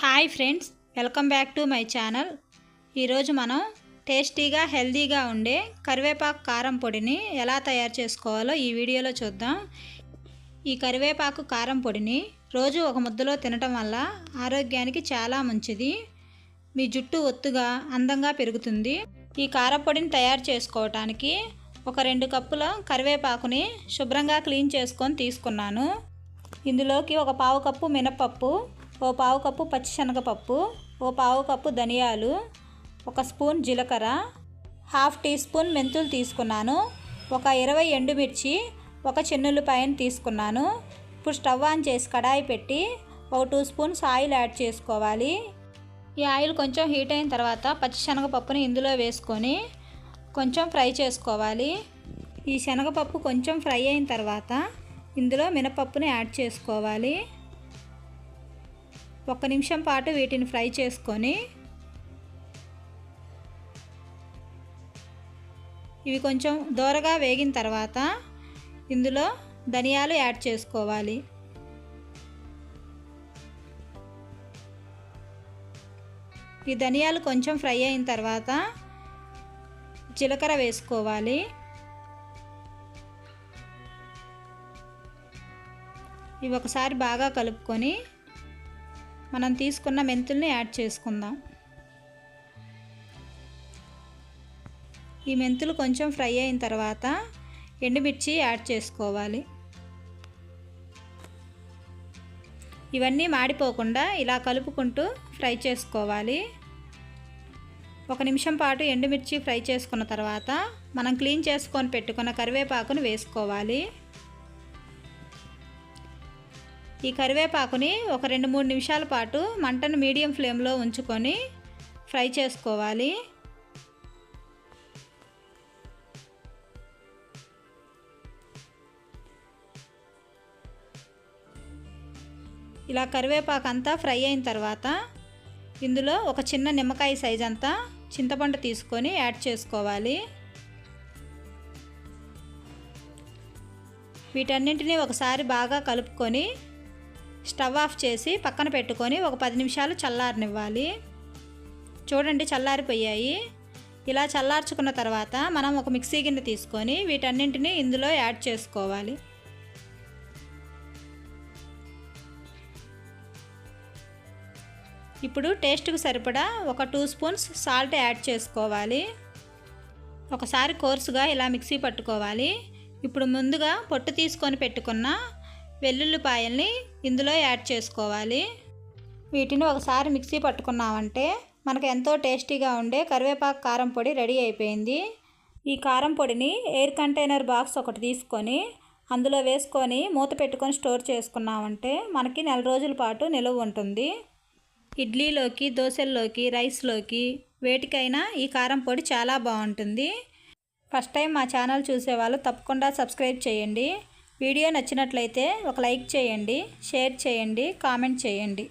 Hi friends welcome back to my channel. ఈరోజు మనం టేస్టీగా హెల్తీగా ఉండే కరివేపాకు కారం పొడిని ఎలా తయారు చేసుకోవాలో ఈ వీడియోలో చూద్దాం. ఈ కరివేపాకు కారం పొడిని రోజు ఒక ముద్దలో తినటం వల్ల ఆరోగ్యానికి చాలా మంచిది. మీ జుట్టు ఒత్తుగా అందంగా పెరుగుతుంది. ఈ కారం పొడిని తయారు చేసుకోవటానికి ఒక రెండు కప్పుల కరివేపాకుని శుభ్రంగా క్లీన్ చేసుకొని తీసుకున్నాను. ఇందులోకి ఒక పావు కప్పు మినపప్పు ఓ పావు కప్పు పచ్చిశనగపప్పు ఓ పావు కప్పు ధనియాలు ఒక స్పూన్ జీలకర్ర హాఫ్ టీ స్పూన్ మెంతులు తీసుకున్నాను ఒక ఇరవై ఎండుమిర్చి ఒక చెన్నుల్లిపాయను తీసుకున్నాను. ఇప్పుడు స్టవ్ ఆన్ చేసి కడాయి పెట్టి ఒక టూ స్పూన్స్ ఆయిల్ యాడ్ చేసుకోవాలి. ఈ ఆయిల్ కొంచెం హీట్ అయిన తర్వాత పచ్చిశనగపప్పుని ఇందులో వేసుకొని కొంచెం ఫ్రై చేసుకోవాలి. ఈ శనగపప్పు కొంచెం ఫ్రై అయిన తర్వాత ఇందులో మినపప్పుని యాడ్ చేసుకోవాలి. ఒక నిమిషం పాటు వీటిని ఫ్రై చేసుకొని ఇవి కొంచెం దూరగా వేగిన తర్వాత ఇందులో ధనియాలు యాడ్ చేసుకోవాలి. ఈ ధనియాలు కొంచెం ఫ్రై అయిన తర్వాత జీలకర్ర వేసుకోవాలి. ఇవి ఒకసారి బాగా కలుపుకొని మనం తీసుకున్న మెంతుల్ని యాడ్ చేసుకుందాం. ఈ మెంతులు కొంచెం ఫ్రై అయిన తర్వాత ఎండుమిర్చి యాడ్ చేసుకోవాలి. ఇవన్నీ మాడిపోకుండా ఇలా కలుపుకుంటూ ఫ్రై చేసుకోవాలి. ఒక నిమిషం పాటు ఎండుమిర్చి ఫ్రై చేసుకున్న తర్వాత మనం క్లీన్ చేసుకొని పెట్టుకున్న కరివేపాకును వేసుకోవాలి. ఈ కరివేపాకుని ఒక రెండు మూడు నిమిషాల పాటు మంటను మీడియం ఫ్లేమ్లో ఉంచుకొని ఫ్రై చేసుకోవాలి. ఇలా కరివేపాకు అంతా ఫ్రై అయిన తర్వాత ఇందులో ఒక చిన్న నిమ్మకాయ సైజ్ అంతా చింతపండు తీసుకొని యాడ్ చేసుకోవాలి. వీటన్నింటినీ ఒకసారి బాగా కలుపుకొని స్టవ్ ఆఫ్ చేసి పక్కన పెట్టుకొని ఒక పది నిమిషాలు చల్లారనివ్వాలి. చూడండి చల్లారిపోయాయి. ఇలా చల్లార్చుకున్న తర్వాత మనం ఒక మిక్సీ గిన్నె తీసుకొని వీటన్నింటినీ ఇందులో యాడ్ చేసుకోవాలి. ఇప్పుడు టేస్ట్కి సరిపడా ఒక టూ స్పూన్స్ సాల్ట్ యాడ్ చేసుకోవాలి. ఒకసారి కోర్సుగా ఇలా మిక్సీ పట్టుకోవాలి. ఇప్పుడు ముందుగా పొట్టు తీసుకొని పెట్టుకున్న వెల్లుల్లిపాయల్ని ఇందులో యాడ్ చేసుకోవాలి. వీటిని ఒకసారి మిక్సీ పట్టుకున్నామంటే మనకు ఎంతో టేస్టీగా ఉండే కరివేపాకు కారం పొడి రెడీ అయిపోయింది. ఈ కారం పొడిని ఎయిర్ కంటైనర్ బాక్స్ ఒకటి తీసుకొని అందులో వేసుకొని మూత పెట్టుకొని స్టోర్ చేసుకున్నామంటే మనకి నెల రోజుల పాటు నిలువ ఉంటుంది. ఇడ్లీలోకి దోశల్లోకి రైస్లోకి వేటికైనా ఈ కారం పొడి చాలా బాగుంటుంది. ఫస్ట్ టైం మా ఛానల్ చూసేవాళ్ళు తప్పకుండా సబ్స్క్రైబ్ చేయండి. వీడియో నచ్చినట్లయితే ఒక లైక్ చేయండి షేర్ చేయండి కామెంట్ చేయండి.